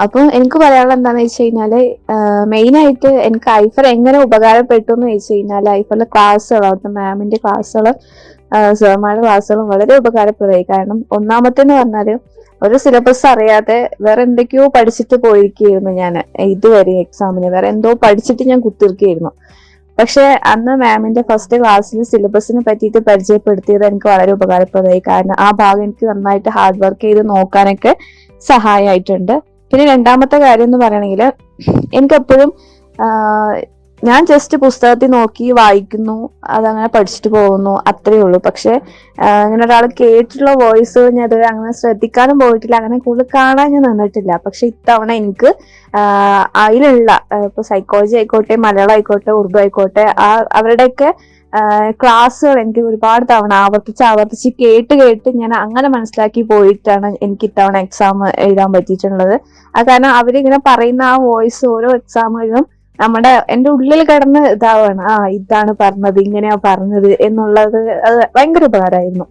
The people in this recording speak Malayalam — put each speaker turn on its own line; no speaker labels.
അപ്പം എനിക്ക് പറയാനുള്ള എന്താണെന്ന് വെച്ച് കഴിഞ്ഞാൽ മെയിൻ ആയിട്ട് എനിക്ക് ഐഫർ എങ്ങനെ ഉപകാരപ്പെട്ടു എന്ന് വെച്ച് കഴിഞ്ഞാൽ ഐഫറിലെ ക്ലാസ്സുകൾ അവിടുത്തെ മാമിന്റെ ക്ലാസ്സുകളും സാറുമാരുടെ ക്ലാസ്സുകളും വളരെ ഉപകാരപ്രദമായി. കാരണം ഒന്നാമത്തെന്ന് പറഞ്ഞാൽ ഒരു സിലബസ് അറിയാതെ വേറെ എന്തൊക്കെയോ പഠിച്ചിട്ട് പോയിരിക്കുകയായിരുന്നു ഞാൻ ഇതുവരെ എക്സാമിന് വേറെ എന്തോ പഠിച്ചിട്ട് ഞാൻ കുത്തിരിക്കുകയായിരുന്നു പക്ഷെ അന്ന് മാമിന്റെ ഫസ്റ്റ് ക്ലാസ്സിൽ സിലബസിനെ പറ്റിയിട്ട് പരിചയപ്പെടുത്തിയത് എനിക്ക് വളരെ ഉപകാരപ്രദമായി. കാരണം ആ ഭാഗം എനിക്ക് നന്നായിട്ട് ഹാർഡ് വർക്ക് ചെയ്ത് നോക്കാനൊക്കെ സഹായമായിട്ടുണ്ട് പിന്നെ രണ്ടാമത്തെ കാര്യം എന്ന് പറയണെങ്കിൽ എനിക്കെപ്പോഴും ഞാൻ ജസ്റ്റ് പുസ്തകത്തിൽ നോക്കി വായിക്കുന്നു അതങ്ങനെ പഠിച്ചിട്ട് പോകുന്നു അത്രേ ഉള്ളൂ. പക്ഷെ അങ്ങനെ ഒരാൾ കേട്ടിട്ടുള്ള വോയിസ് ഞാൻ ഇതുവരെ അങ്ങനെ ശ്രദ്ധിക്കാനും പോയിട്ടില്ല അങ്ങനെ കൂടുതൽ കാണാൻ ഞാൻ നിന്നിട്ടില്ല. പക്ഷെ ഇത്തവണ എനിക്ക് അതിലുള്ള ഇപ്പൊ സൈക്കോളജി ആയിക്കോട്ടെ മലയാളം ആയിക്കോട്ടെ ഉറുദു ആയിക്കോട്ടെ ആ അവരുടെയൊക്കെ ക്ലാസ്സുകൾ എനിക്ക് ഒരുപാട് തവണ ആവർത്തിച്ച് ആവർത്തിച്ച് കേട്ട് കേട്ട് ഞാൻ അങ്ങനെ മനസ്സിലാക്കി പോയിട്ടാണ് എനിക്ക് ഇത്തവണ എക്സാം എഴുതാൻ പറ്റിയിട്ടുള്ളത്. അത് കാരണം അവരിങ്ങനെ പറയുന്ന ആ വോയിസ് ഓരോ എക്സാമുകളിലും നമ്മുടെ എന്റെ ഉള്ളിൽ കിടന്ന് ഇതാവാണ്. ആ ഇതാണ് പറഞ്ഞത് ഇങ്ങനെയാ പറഞ്ഞത് എന്നുള്ളത് അത് ഭയങ്കര ഉപകാരമായിരുന്നു.